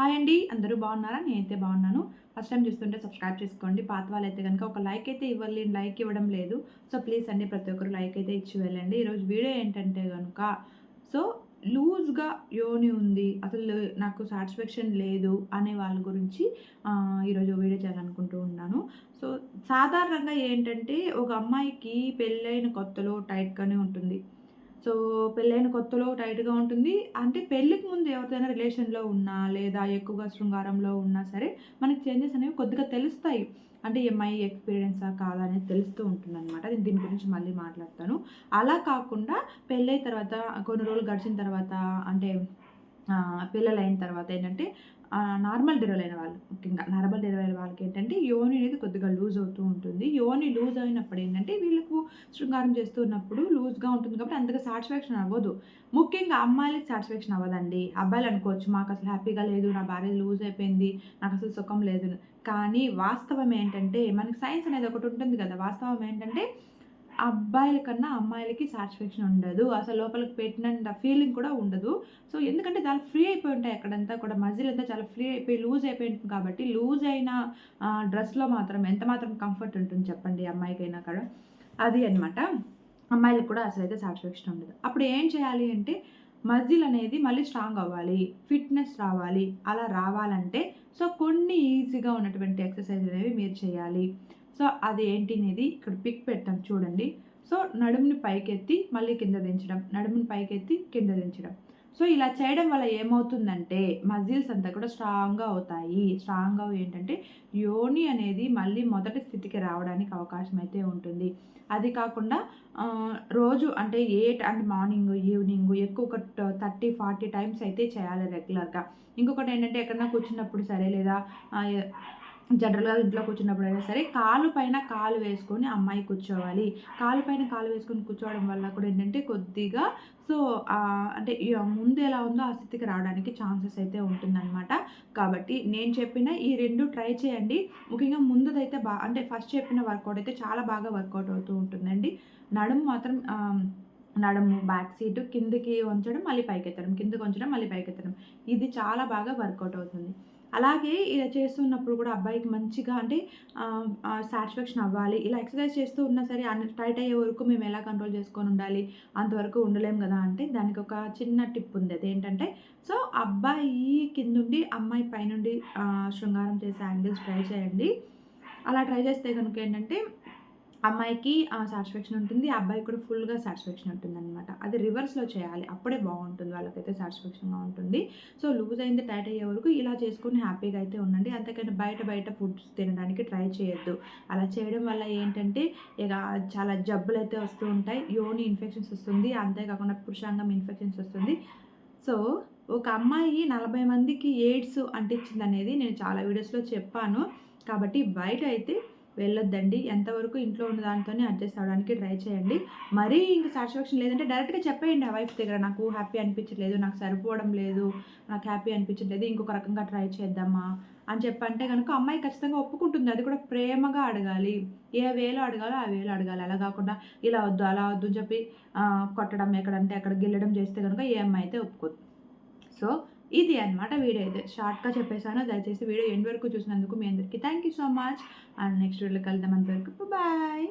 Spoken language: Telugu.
హాయ్ అండి అందరూ బాగున్నారా? నేనైతే బాగున్నాను. ఫస్ట్ టైం చూస్తుంటే సబ్స్క్రైబ్ చేసుకోండి. పాత వాళ్ళైతే కనుక ఒక లైక్ అయితే ఇవ్వాలి లైక్ ఇవ్వడం లేదు. సో ప్లీజ్ అండి ప్రతి ఒక్కరు లైక్ అయితే ఇచ్చి వెళ్ళండి. ఈరోజు వీడియో ఏంటంటే కనుక సో లూజ్గా యోని ఉంది. అసలు నాకు సాటిస్ఫాక్షన్ లేదు అనే వాళ్ళ గురించి ఈరోజు వీడియో చేయాలనుకుంటూ ఉన్నాను. సో సాధారణంగా ఏంటంటే ఒక అమ్మాయికి పెళ్ళైన కొత్తలో టైట్గానే ఉంటుంది. సో పెళ్ళైన కొత్తలో టైట్‌గా ఉంటుంది. అంటే పెళ్ళికి ముందు ఎవరితోనైనా రిలేషన్‌లో ఉన్నా, లేదా ఎక్కువగా శృంగారంలో ఉన్నా సరే, మనకి చేంజెస్ అనేవి కొద్దిగా తెలుస్తాయి. అంటే ఈ ఎక్స్‌పీరియన్సా కాదా అనేది తెలుస్తూ ఉంటుంది అనమాట నేను దీని గురించి మళ్ళీ మాట్లాడతాను. అలా కాకుండా పెళ్ళైన తర్వాత కొన్ని రోజులు గడిచిన తర్వాత అంటే పిల్లలైన తర్వాత ఏంటంటే నార్మల్ డెలివరీ అయిన వాళ్ళు. ముఖ్యంగా నార్మల్ డెలివరీ అయిన వాళ్ళకి ఏంటంటే యోని అనేది కొద్దిగా లూజ్ అవుతూ ఉంటుంది. యోని లూజ్ అయినప్పుడు ఏంటంటే వీళ్ళకు శృంగారం చేస్తూ ఉన్నప్పుడు లూజ్గా ఉంటుంది కాబట్టి అంతగా సాటిస్ఫాక్షన్ అవ్వదు. ముఖ్యంగా అమ్మాయిలకి సాటిస్ఫాక్షన్ అవ్వదండి. అబ్బాయిలు అనుకోవచ్చు మాకు అసలు హ్యాపీగా లేదు నా భార్య లూజ్ అయిపోయింది నాకు అసలు సుఖం లేదు. కానీ వాస్తవం ఏంటంటే మనకి సైన్స్ అనేది ఒకటి ఉంటుంది కదా వాస్తవం ఏంటంటే అబ్బాయిల కన్నా అమ్మాయిలకి సాటిస్ఫాక్షన్ ఉండదు. అసలు లోపలికి పెట్టినంత ఫీలింగ్ కూడా ఉండదు. సో ఎందుకంటే చాలా ఫ్రీ అయిపోయి ఉంటాయి అక్కడంతా కూడా. మజిల్ అంతా చాలా ఫ్రీ అయిపోయి లూజ్ అయిపోయి ఉంటుంది కాబట్టి లూజ్ అయిన డ్రెస్లో మాత్రం ఎంత మాత్రం కంఫర్ట్ ఉంటుంది చెప్పండి అమ్మాయికైనా కూడా. అది అనమాట అమ్మాయిలకు కూడా అసలు అయితే సాటిస్ఫాక్షన్ ఉండదు. అప్పుడు ఏం చేయాలి అంటే మజిల్ అనేది మళ్ళీ స్ట్రాంగ్ అవ్వాలి. ఫిట్నెస్ రావాలి. అలా రావాలంటే సో కొన్ని ఈజీగా ఉన్నటువంటి ఎక్సర్సైజ్ అనేవి మీరు చేయాలి. సో అది ఏంటి అనేది ఇక్కడ పిక్ పెట్టాం చూడండి. సో నడుముని పైకెత్తి మళ్ళీ కింద దించడం నడుముని పైకెత్తి కింద దించడం. సో ఇలా చేయడం వల్ల ఏమవుతుందంటే మజిల్స్ అంతా కూడా స్ట్రాంగ్గా అవుతాయి. స్ట్రాంగ్గా ఏంటంటే యోని అనేది మళ్ళీ మొదటి స్థితికి రావడానికి అవకాశం అయితే ఉంటుంది. అది కాకుండా రోజు అంటే ఎయిట్ అండ్ మార్నింగ్ ఈవినింగ్ ఎక్కువ ఒక థర్టీ ఫార్టీ టైమ్స్ అయితే చేయాలి రెగ్యులర్గా. ఇంకొకటి ఏంటంటే ఎక్కడన్నా కూర్చున్నప్పుడు సరే లేదా జనరల్గా ఇంట్లో కూర్చున్నప్పుడైనా సరే కాలు పైన కాలు వేసుకొని అమ్మాయి కూర్చోవాలి. కాలు పైన కాలు వేసుకొని కూర్చోవడం వల్ల కూడా ఏంటంటే కొద్దిగా సో అంటే ముందు ఎలా ఉందో ఆ స్థితికి రావడానికి ఛాన్సెస్ అయితే ఉంటుందన్నమాట. కాబట్టి నేను చెప్పిన ఈ రెండు ట్రై చేయండి. ముఖ్యంగా ముందుదైతే బా అంటే ఫస్ట్ చెప్పిన వర్కౌట్ అయితే చాలా బాగా వర్కౌట్ అవుతూ ఉంటుందండి. నడుము మాత్రం నడుము బ్యాక్ సీటు కిందకి వంచడం మళ్ళీ పైకెత్తడం కిందకి వంచడం మళ్ళీ పైకెత్తడం. ఇది చాలా బాగా వర్కౌట్ అవుతుంది. అలాగే ఇలా చేస్తున్నప్పుడు కూడా అబ్బాయికి మంచిగా అంటే సాటిస్ఫాక్షన్ అవ్వాలి. ఇలా ఎక్సర్సైజ్ చేస్తూ ఉన్నా సరే అన్ని టైట్ అయ్యే వరకు మేము ఎలా కంట్రోల్ చేసుకొని ఉండాలి అంతవరకు ఉండలేం కదా అంటే దానికి ఒక చిన్న టిప్ ఉంది. అదేంటంటే సో అబ్బాయి కిందుండి అమ్మాయి పైనుండి శృంగారం చేసే యాంగిల్స్ ట్రై చేయండి. అలా ట్రై చేస్తే కనుక ఏంటంటే అమ్మాయికి సాటిస్ఫాక్షన్ ఉంటుంది. అబ్బాయికి కూడా ఫుల్గా సాటిస్ఫాక్షన్ ఉంటుంది అనమాట అది రివర్స్లో చేయాలి. అప్పుడే బాగుంటుంది. వాళ్ళకైతే సాటిస్ఫాక్షన్గా ఉంటుంది. సో లూజ్ అయింది టైట్ అయ్యే వరకు ఇలా చేసుకుని హ్యాపీగా అయితే ఉండండి. అంతేకాని బయట బయట ఫుడ్స్ తినడానికి ట్రై చేయొద్దు. అలా చేయడం వల్ల ఏంటంటే ఇక చాలా జబ్బులు అయితే వస్తూ ఉంటాయి. యోని ఇన్ఫెక్షన్స్ వస్తుంది. అంతేకాకుండా పురుషాంగం ఇన్ఫెక్షన్స్ వస్తుంది. సో ఒక అమ్మాయి నలభై మందికి ఎయిడ్స్ అంటించింది అనేది నేను చాలా వీడియోస్లో చెప్పాను. కాబట్టి బయట అయితే వెళ్ళొద్దండి. ఎంతవరకు ఇంట్లో ఉన్న దాంతోనే అడ్జస్ట్ అవ్వడానికి ట్రై చేయండి. మరీ ఇంకా సాటిస్ఫాక్షన్ లేదంటే డైరెక్ట్గా చెప్పేయండి ఆ వైఫ్ దగ్గర నాకు హ్యాపీ అనిపించట్లేదు నాకు సరిపోవడం లేదు నాకు హ్యాపీ అనిపించట్లేదు ఇంకొక రకంగా ట్రై చేద్దామా? అని చెప్పంటే కనుక అమ్మాయి ఖచ్చితంగా ఒప్పుకుంటుంది. అది కూడా ప్రేమగా అడగాలి. ఏ వేలో అడగాలో ఆ వేలో అడగాలి. అలా కాకుండా ఇలా వద్దు అలా వద్దు అని చెప్పి కొట్టడం ఎక్కడంటే అక్కడ గిల్లడం చేస్తే కనుక ఏ అమ్మాయి అయితే ఒప్పుకోదు. సో ఇది అనమాట వీడియో అయితే. షార్ట్గా చెప్పేశాను. దయచేసి వీడియో ఎండ్ వరకు చూసినందుకు మీ అందరికీ thank you so much. And next వీడియోలో వెళ్దాం అంతవరకు. బాయ్.